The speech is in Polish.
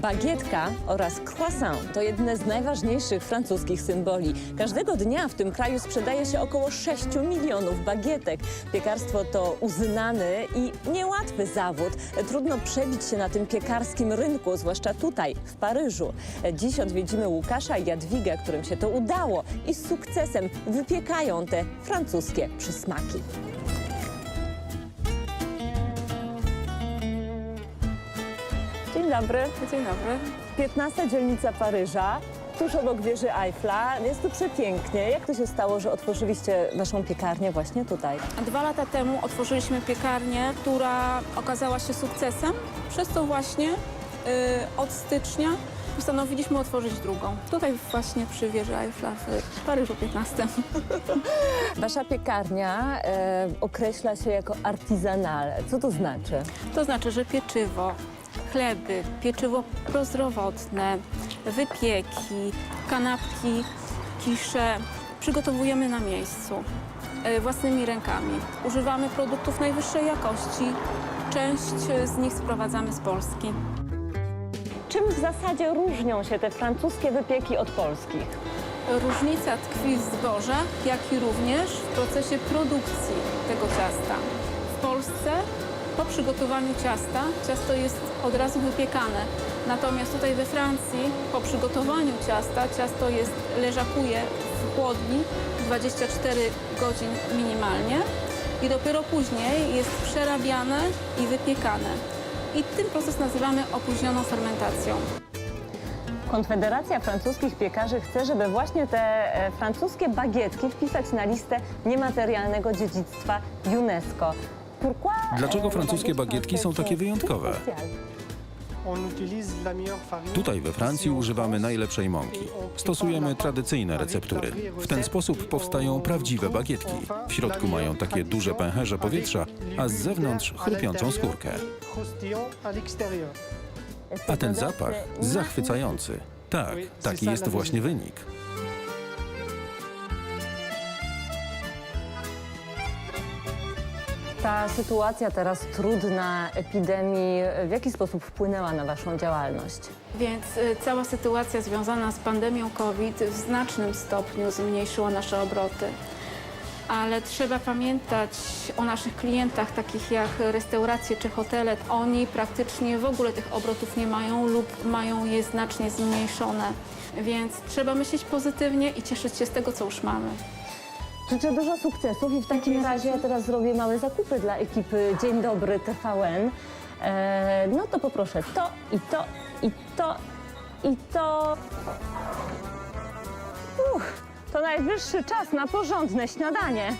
Bagietka oraz croissant to jedne z najważniejszych francuskich symboli. Każdego dnia w tym kraju sprzedaje się około 6 milionów bagietek. Piekarstwo to uznany i niełatwy zawód. Trudno przebić się na tym piekarskim rynku, zwłaszcza tutaj, w Paryżu. Dziś odwiedzimy Łukasza i Jadwigę, którym się to udało i z sukcesem wypiekają te francuskie przysmaki. Dzień dobry. Dzień dobry. 15 dzielnica Paryża, tuż obok wieży Eiffla. Jest tu przepięknie. Jak to się stało, że otworzyliście waszą piekarnię właśnie tutaj? Dwa lata temu otworzyliśmy piekarnię, która okazała się sukcesem. Przez to właśnie y, od stycznia postanowiliśmy otworzyć drugą. Tutaj właśnie przy wieży Eiffla w Paryżu 15. Wasza piekarnia e, określa się jako artisanal. Co to znaczy? To znaczy, że pieczywo, chleby, pieczywo prozdrowotne, wypieki, kanapki, kisze przygotowujemy na miejscu y, własnymi rękami. Używamy produktów najwyższej jakości. Część z nich sprowadzamy z Polski. Czym w zasadzie różnią się te francuskie wypieki od polskich? Różnica tkwi w zbożach, jak i również w procesie produkcji tego ciasta. W Polsce po przygotowaniu ciasta, ciasto jest od razu wypiekane. Natomiast tutaj we Francji po przygotowaniu ciasta, ciasto jest, leżakuje w chłodni 24 godzin minimalnie i dopiero później jest przerabiane i wypiekane. I ten proces nazywamy opóźnioną fermentacją. Konfederacja Francuskich Piekarzy chce, żeby właśnie te e, francuskie bagietki wpisać na listę niematerialnego dziedzictwa UNESCO. Dlaczego francuskie bagietki są takie wyjątkowe? Tutaj we Francji używamy najlepszej mąki. Stosujemy tradycyjne receptury. W ten sposób powstają prawdziwe bagietki. W środku mają takie duże pęcherze powietrza, a z zewnątrz chrupiącą skórkę. A ten zapach zachwycający. Tak, taki jest właśnie wynik. Ta sytuacja teraz trudna, epidemii, w jaki sposób wpłynęła na Waszą działalność? Więc y, cała sytuacja związana z pandemią COVID w znacznym stopniu zmniejszyła nasze obroty. Ale trzeba pamiętać o naszych klientach, takich jak restauracje czy hotele. Oni praktycznie w ogóle tych obrotów nie mają lub mają je znacznie zmniejszone. Więc trzeba myśleć pozytywnie i cieszyć się z tego, co już mamy. Życzę dużo sukcesów i w takim razie ja teraz zrobię małe zakupy dla ekipy Dzień Dobry TVN. E, no to poproszę to i to i to i to. Uch, to najwyższy czas na porządne śniadanie.